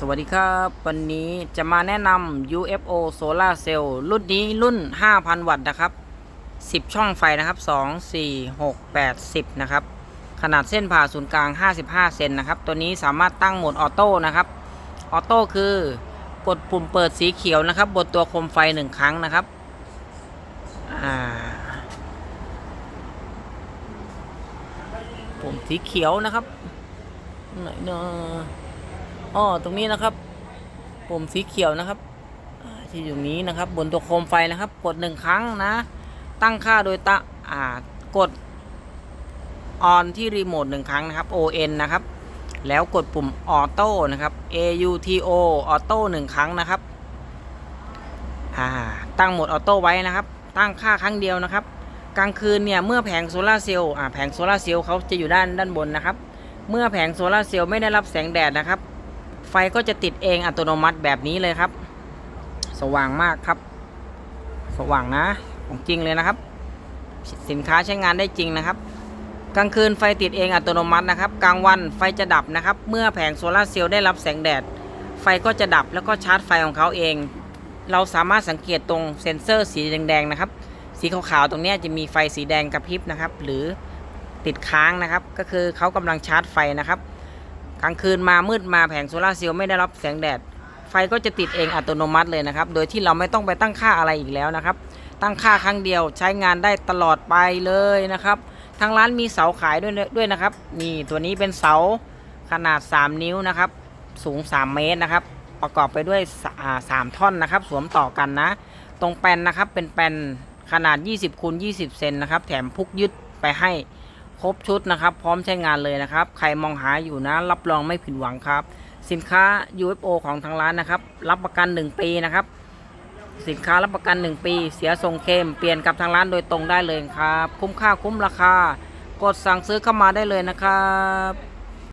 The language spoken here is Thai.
สวัสดีครับ วันนี้จะมาแนะนำ UFO Solar Cell รุ่นนี้รุ่น 5,000 วัตต์นะครับ 10 ช่องไฟนะครับ 2 4 6 8 10 นะครับ ขนาดเส้นผ่าศูนย์กลาง 55 เซนนะครับ ตัวนี้สามารถตั้งโหมดออโต้นะครับ ออโต้คือกดปุ่มเปิดสีเขียวนะครับ บนตัวโคมไฟ 1 ครั้งนะครับ ปุ่มสีเขียวนะครับไหนเนาะ อ๋อตรงนี้นะครับ ปุ่มสีเขียวนะครับที่อยู่นี้นะครับ บนตัวโคมไฟนะครับ กดหนึ่งครั้งนะ ตั้งค่าโดยตะอ่ากดออนที่รีโมทหนึ่งครั้งนะครับ ON นะครับ แล้วกดปุ่มออโต้นะครับ AUTO ออโต้หนึ่งครั้งนะครับอ่าตั้งโหมดออโต้ไว้นะครับ ตั้งค่าครั้งเดียวนะครับ กลางคืนเนี่ยเมื่อแผงโซลาเซลล์อ่าแผงโซลาเซลล์เขาจะอยู่ด้านด้านบนนะครับ เมื่อแผงโซลาเซลล์ไม่ได้รับแสงแดดนะครับ ไฟก็จะติดเองอัตโนมัติแบบนี้เลยครับ สว่างมากครับ สว่างนะ ของจริงเลยนะครับ สินค้าใช้งานได้จริงนะครับ กลางคืนไฟติดเองอัตโนมัตินะครับ กลางวันไฟจะดับนะครับ เมื่อแผงโซลาร์เซลล์ได้รับแสงแดด ไฟก็จะดับแล้วก็ชาร์จไฟของเขาเอง เราสามารถสังเกตตรงเซ็นเซอร์สีแดงๆนะครับ สีขาวๆตรงนี้จะมีไฟสีแดงกระพริบนะครับ หรือติดค้างนะครับ ก็คือเขากำลังชาร์จไฟนะครับ กลางคืนมามืดมาแผงโซลาร์เซลล์ไม่ได้รับแสงแดด ไฟก็จะติดเองอัตโนมัติเลยนะครับ โดยที่เราไม่ต้องไปตั้งค่าอะไรอีกแล้วนะครับ ตั้งค่าครั้งเดียวใช้งานได้ตลอดไปเลยนะครับ ทางร้านมีเสาขายด้วยด้วยนะครับ นี่ตัวนี้เป็นเสาขนาด 3 นิ้วนะครับ สูง 3 เมตรนะครับ ประกอบไปด้วยสาสามท่อนนะครับ สวมต่อกันนะ ตรงแปนนะครับเป็นแปนขนาด 20คูณ20 เซนนะครับ แถมพุกยึดไปให้ ครบชุดนะครับ พร้อมใช้งานเลยนะครับ ใครมองหาอยู่นะ รับรองไม่ผิดหวังครับ สินค้า UFO ของทางร้านนะครับ รับประกัน 1 ปีนะครับ สินค้ารับประกัน 1 ปี เสียทรงเคมเปลี่ยนกับทางร้านโดยตรงได้เลยครับ คุ้มค่าคุ้มราคา กดสั่งซื้อเข้ามาได้เลยนะครับ